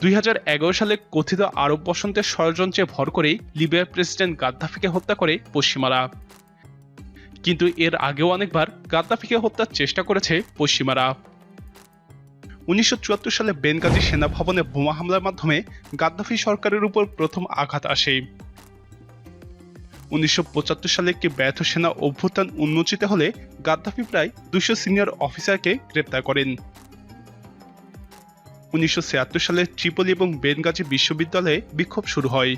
দুই হাজার এগারো সালে কথিত আরব বসন্তের ষড়যন্ত্রে ভর করে লিবিয়ার প্রেসিডেন্ট গাদ্দাফিকে হত্যা করে পশ্চিমারা। কিন্তু এর আগেও অনেকবার গাদ্দাফিকে হত্যার চেষ্টা করেছে পশ্চিমারা। উনিশশো চুয়াত্তর সালে বেনগাজি সেনা ভবনে বোমা হামলার মাধ্যমে গাদ্দাফি সরকারের উপর প্রথম আঘাত আসে। উনিশশো পঁচাত্তর সালে একটি ব্যর্থ সেনা অভ্যুত্থান উন্মোচিত হলে গাদ্দাফি প্রায় দুশো সিনিয়র অফিসারকে গ্রেপ্তার করেন। উনিশশো ছিয়াত্তর সালে ট্রিপলি এবং বেনগাজি বিশ্ববিদ্যালয়ে বিক্ষোভ শুরু হয়।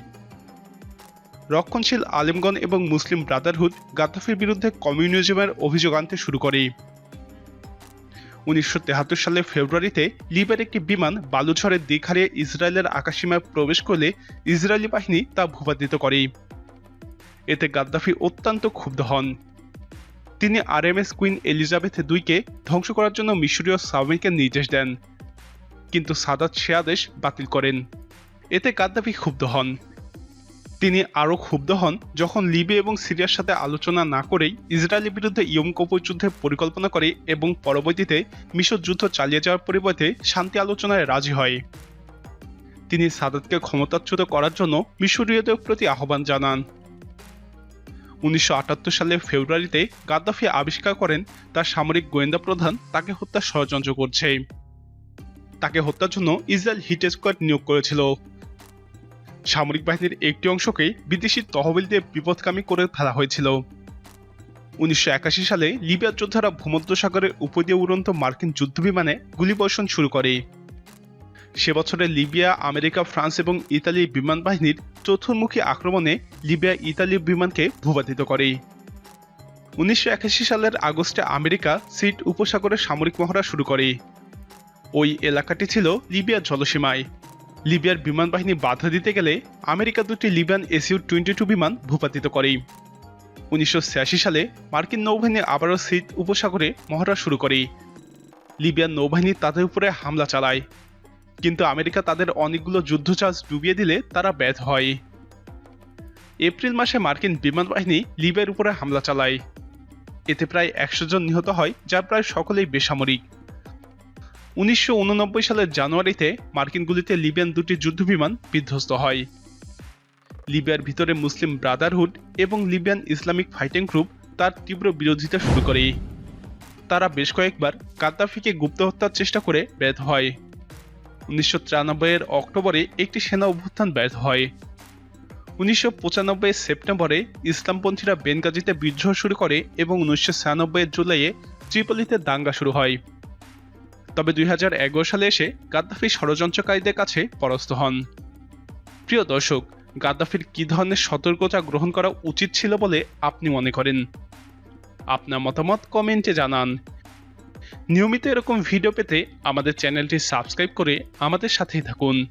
রক্ষণশীল আলেমগণ এবং মুসলিম ব্রাদারহুড গাদ্দাফির বিরুদ্ধে কমিউনিজমের অভিযোগ আনতে শুরু করে। উনিশশো সালে ফেব্রুয়ারিতে লিবিয়ার একটি বিমান বালুঝড়ের দিক হারিয়ে ইসরায়েলের আকাশসীমায় প্রবেশ করলে ইসরায়েলি বাহিনী তা ভূপাতিত করে। এতে গাদ্দাফি অত্যন্ত ক্ষুব্ধ হন। তিনি আরএমএস কুইন এলিজাবেথ দুইকে ধ্বংস করার জন্য মিশরীয় সাউমিকে নির্দেশ দেন। কিন্তু সাদাত সে আদেশ বাতিল করেন। এতে গাদ্দাফি ক্ষুব্ধ হন। তিনি আরও ক্ষুব্ধ হন যখন লিবি এবং সিরিয়ার সাথে আলোচনা না করেই ইসরায়েলের বিরুদ্ধে ইয়ম কপুর যুদ্ধের পরিকল্পনা করে এবং পরবর্তীতে মিশর যুদ্ধ চালিয়ে যাওয়ার পরিবর্তে শান্তি আলোচনায় রাজি হয়। তিনি সাদাতকে ক্ষমতাচ্যুত করার জন্য মিশরীয়দের প্রতি আহ্বান জানান। উনিশশো আটাত্তর সালের ফেব্রুয়ারিতে গাদ্দাফি আবিষ্কার করেন তার সামরিক গোয়েন্দা প্রধান তাকে হত্যার ষড়যন্ত্র করছে। তাকে হত্যার জন্য ইসরায়েল হিট স্কোয়াড নিয়োগ করেছিল। সামরিক বাহিনীর একটি অংশকে বিদেশি তহবিল দিয়ে বিপদকামী করে ফেলা হয়েছিল। উনিশশো একাশি সালে লিবিয়ার যোদ্ধারা ভূমধ্যসাগরের উপর দিয়ে উড়ন্ত মার্কিন যুদ্ধবিমানে গুলিবর্ষণ শুরু করে। সে বছরে লিবিয়া, আমেরিকা, ফ্রান্স এবং ইতালি বিমান বাহিনীর চতুর্মুখী আক্রমণে লিবিয়া ইতালি বিমানকে ভূপাতিত করে। উনিশশো একাশি সালের আগস্টে আমেরিকা সিট উপসাগরে সামরিক মহড়া শুরু করে। ওই এলাকাটি ছিল লিবিয়ার জলসীমায়। লিবিয়ার বিমান বাহিনী বাধা দিতে গেলে আমেরিকা দুটি লিবিয়ান এসিউ টোয়েন্টি টু বিমান ভূপাতিত করে। উনিশশো ছিয়াশি সালে মার্কিন নৌবাহিনী আবারও সিট উপসাগরে মহড়া শুরু করে। লিবিয়ান নৌবাহিনী তাদের উপরে হামলা চালায়। কিন্তু আমেরিকা তাদের অনেকগুলো যুদ্ধজাহাজ ডুবিয়ে দিলে তারা ব্যর্থ হয়। এপ্রিল মাসে মার্কিন বিমান বাহিনী লিবিয়ার উপরে হামলা চালায়। এতে প্রায় একশো জন নিহত হয়, যা প্রায় সকলেই বেসামরিক। উনিশশো উননব্বই সালের জানুয়ারিতে মার্কিন গুলিতে লিবিয়ান দুটি যুদ্ধবিমান বিধ্বস্ত হয়। লিবিয়ার ভিতরে মুসলিম ব্রাদারহুড এবং লিবিয়ান ইসলামিক ফাইটিং গ্রুপ তার তীব্র বিরোধিতা শুরু করে। তারা বেশ কয়েকবার গাদ্দাফিকে গুপ্ত হত্যার চেষ্টা করে ব্যর্থ হয়। উনিশশো এর অক্টোবরে একটি সেনা অভ্যুত্থান ব্যর্থ হয়। উনিশশো পঁচানব্বই সেপ্টেম্বরে ইসলামপন্থীরা বেনগাজিতে বিদ্রোহ শুরু করে এবং উনিশশো এর জুলাইয়ে ত্রিপলিতে দাঙ্গা শুরু হয়। তবে দু হাজার এগারো সালে এসে গাদ্দাফি ষড়যন্ত্রকারীদের কাছে পরস্ত হন। প্রিয় দর্শক, গাদ্দাফির কী ধরনের সতর্কতা গ্রহণ করা উচিত ছিল বলে আপনি মনে করেন? আপনার মতামত কমেন্টে জানান। নিয়মিত এরকম ভিডিও পেতে আমাদের চ্যানেলটি সাবস্ক্রাইব করে আমাদের সাথেই থাকুন।